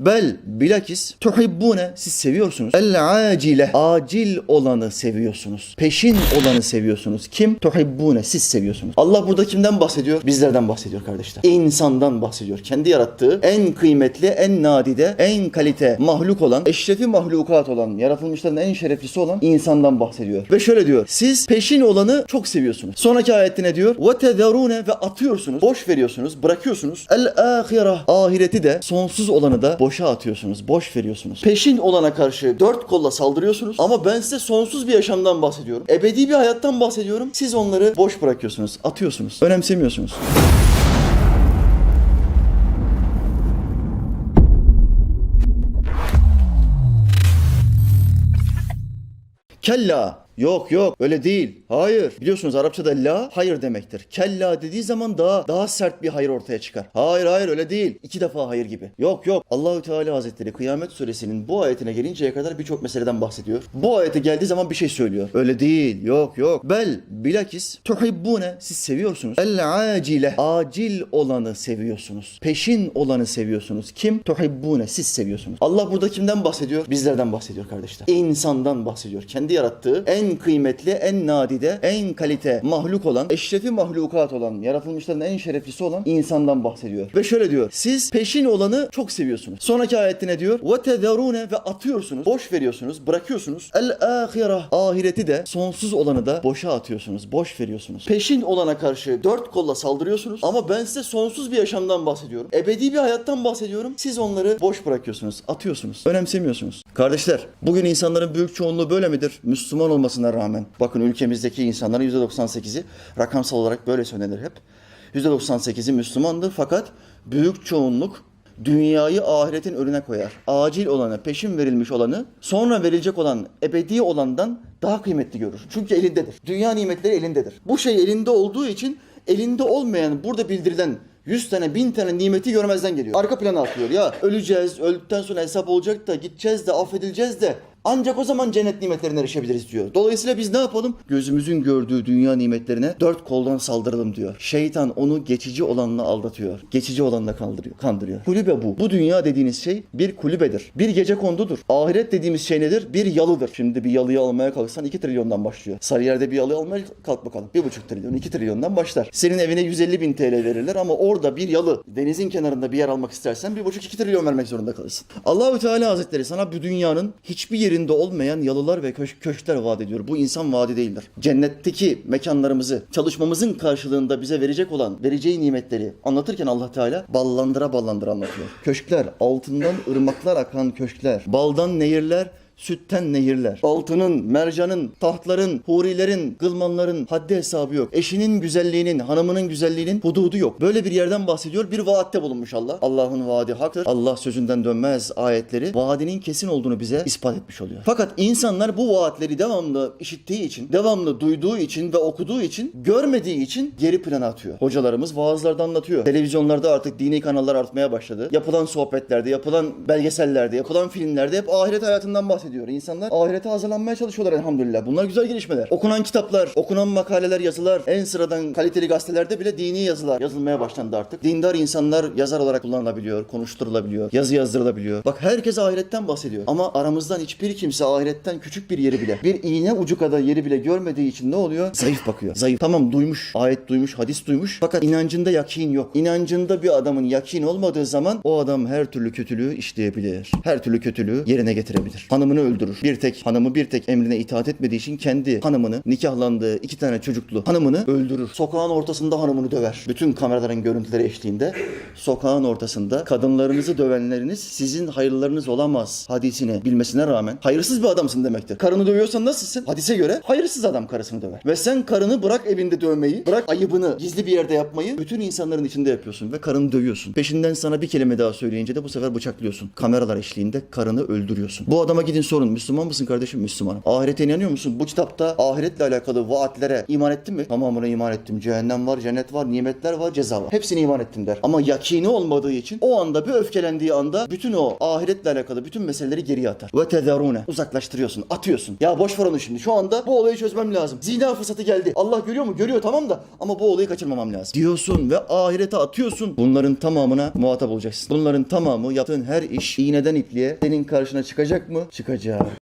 Bel bilakis tuhibbune siz seviyorsunuz. El acile acil olanı seviyorsunuz. Peşin olanı seviyorsunuz. Kim? Tuhibbune siz seviyorsunuz. Allah burada kimden bahsediyor? Bizlerden bahsediyor kardeşler. İnsandan bahsediyor. Kendi yarattığı en kıymetli, en nadide, en kalite mahluk olan, eşrefi mahlukat olan, yaratılmışların en şereflisi olan insandan bahsediyor. Ve şöyle diyor. Siz peşin olanı çok seviyorsunuz. Sonraki ayette ne diyor? Ve tezerune ve atıyorsunuz. Boş veriyorsunuz, bırakıyorsunuz. El ahireh ahireti de sonsuz olanı da boşa atıyorsunuz, boş veriyorsunuz. Peşin olana karşı dört kolla saldırıyorsunuz ama ben size sonsuz bir yaşamdan bahsediyorum. Ebedi bir hayattan bahsediyorum. Siz onları boş bırakıyorsunuz, atıyorsunuz, önemsemiyorsunuz. Kella. Yok yok öyle değil. Hayır. Biliyorsunuz Arapçada la hayır demektir. Kella dediği zaman daha daha sert bir hayır ortaya çıkar. Hayır hayır öyle değil. İki defa hayır gibi. Yok yok. Allahü Teala Hazretleri Kıyamet Suresinin bu ayetine gelinceye kadar birçok meseleden bahsediyor. Bu ayete geldiği zaman bir şey söylüyor. Öyle değil. Yok yok. Bel bilakis tuhibbune siz seviyorsunuz. El acile acil olanı seviyorsunuz. Peşin olanı seviyorsunuz. Kim? Tuhibbune siz seviyorsunuz. Allah burada kimden bahsediyor? Bizlerden bahsediyor kardeşler. İnsandan bahsediyor. Kendi yarattığı en kıymetli, en nadide, en kalite mahluk olan, eşrefi mahlukat olan, yaratılmışların en şereflisi olan insandan bahsediyor. Ve şöyle diyor. Siz peşin olanı çok seviyorsunuz. Sonraki ayette ne diyor? Tezerune ve atıyorsunuz, boş veriyorsunuz, bırakıyorsunuz. El ahireh ahireti de sonsuz olanı da boşa atıyorsunuz, boş veriyorsunuz. Peşin olana karşı dört kolla saldırıyorsunuz ama ben size sonsuz bir yaşamdan bahsediyorum. Ebedi bir hayattan bahsediyorum. Siz onları boş bırakıyorsunuz, atıyorsunuz, önemsemiyorsunuz. Kardeşler, bugün insanların büyük çoğunluğu böyle midir? Müslüman olmasına rağmen. Bakın ülkemizdeki insanların %98'i rakamsal olarak böyle söylenir hep. %98'i Müslümandır fakat büyük çoğunluk dünyayı ahiretin önüne koyar. Acil olanı, peşin verilmiş olanı, sonra verilecek olan ebedi olandan daha kıymetli görür. Çünkü elindedir. Dünya nimetleri elindedir. Bu şey elinde olduğu için elinde olmayan burada bildirilen 100 tane, 1000 tane nimeti görmezden geliyor. Arka plana atıyor. Ya öleceğiz, öldükten sonra hesap olacak da, gideceğiz de, affedileceğiz de ancak o zaman cennet nimetlerine erişebiliriz diyor. Dolayısıyla biz ne yapalım? Gözümüzün gördüğü dünya nimetlerine dört koldan saldıralım diyor. Şeytan onu geçici olanla aldatıyor. Geçici olanla kandırıyor. kandırıyor. Kulübe bu. Bu dünya dediğiniz şey bir kulübedir. Bir gece kondudur. Ahiret dediğimiz şey nedir? Bir yalıdır. Şimdi bir yalıyı almaya kalksan 2 trilyondan başlıyor. Sarıyer'de bir yalı almaya kalk bakalım. 1,5 trilyon, 2 trilyondan başlar. Senin evine 150 bin TL verirler ama orada bir yalı, denizin kenarında bir yer almak istersen 1,5-2 trilyon vermek zorunda kalırsın. Allahü Teala Hazretleri sana bu dünyanın hiçbir yerinde olmayan yalılar ve köş- köşkler vaat ediyor. Bu insan vaadi değildir. Cennetteki mekanlarımızı çalışmamızın karşılığında bize verecek olan vereceği nimetleri anlatırken Allah Teala ballandıra ballandıra anlatıyor. Köşkler, altından ırmaklar akan köşkler, baldan nehirler, Sütten nehirler. Altının, mercanın, tahtların, hurilerin, gılmanların haddi hesabı yok. Eşinin güzelliğinin, hanımının güzelliğinin hududu yok. Böyle bir yerden bahsediyor. Bir vaatte bulunmuş Allah. Allah'ın vaadi haktır. Allah sözünden dönmez ayetleri vaadinin kesin olduğunu bize ispat etmiş oluyor. Fakat insanlar bu vaatleri devamlı işittiği için, devamlı duyduğu için ve okuduğu için, görmediği için geri plana atıyor. Hocalarımız vaazlarda anlatıyor. Televizyonlarda artık dini kanallar artmaya başladı. Yapılan sohbetlerde, yapılan belgesellerde, yapılan filmlerde hep ahiret hayatından bahsediyor. İnsanlar ahirete hazırlanmaya çalışıyorlar elhamdülillah. Bunlar güzel gelişmeler. Okunan kitaplar, okunan makaleler, yazılar, en sıradan kaliteli gazetelerde bile dini yazılar yazılmaya başlandı artık. Dindar insanlar yazar olarak kullanılabiliyor, konuşturulabiliyor, yazı yazdırılabiliyor. Bak herkes ahiretten bahsediyor. Ama aramızdan hiçbir kimse ahiretten küçük bir yeri bile, bir iğne ucu kadar yeri bile görmediği için ne oluyor? Zayıf bakıyor. Zayıf. Tamam duymuş, ayet duymuş, hadis duymuş. Fakat inancında yakin yok. İnancında bir adamın yakin olmadığı zaman o adam her türlü kötülüğü işleyebilir. Her türlü kötülüğü yerine getirebilir. Hanımını öldürür. Bir tek hanımı bir tek emrine itaat etmediği için kendi hanımını nikahlandığı iki tane çocuklu hanımını öldürür. Sokağın ortasında hanımını döver. Bütün kameraların görüntüleri eşliğinde sokağın ortasında kadınlarınızı dövenleriniz sizin hayırlarınız olamaz hadisini bilmesine rağmen hayırsız bir adamsın demektir. Karını dövüyorsan nasılsın? Hadise göre hayırsız adam karısını döver. Ve sen karını bırak evinde dövmeyi, bırak ayıbını gizli bir yerde yapmayı bütün insanların içinde yapıyorsun ve karını dövüyorsun. Peşinden sana bir kelime daha söyleyince de bu sefer bıçaklıyorsun. Kameralar eşliğinde karını öldürüyorsun. Bu adama gidin sorun Müslüman mısın kardeşim? Müslümanım. Ahirete inanıyor musun? Bu kitapta ahiretle alakalı vaatlere iman ettin mi? Tamamına iman ettim. Cehennem var, cennet var, nimetler var, ceza var. Hepsine iman ettim der. Ama yakini olmadığı için o anda bir öfkelendiği anda bütün o ahiretle alakalı bütün meseleleri geriye atar. Ve tezerune. Uzaklaştırıyorsun, atıyorsun. Ya boş ver onu şimdi. Şu anda bu olayı çözmem lazım. Zina fırsatı geldi. Allah görüyor mu? Görüyor tamam da ama bu olayı kaçırmamam lazım. Diyorsun ve ahirete atıyorsun. Bunların tamamına muhatap olacaksın. Bunların tamamı yaptığın her iş iğneden ipliğe senin karşına çıkacak mı? Çıkacak. Good job.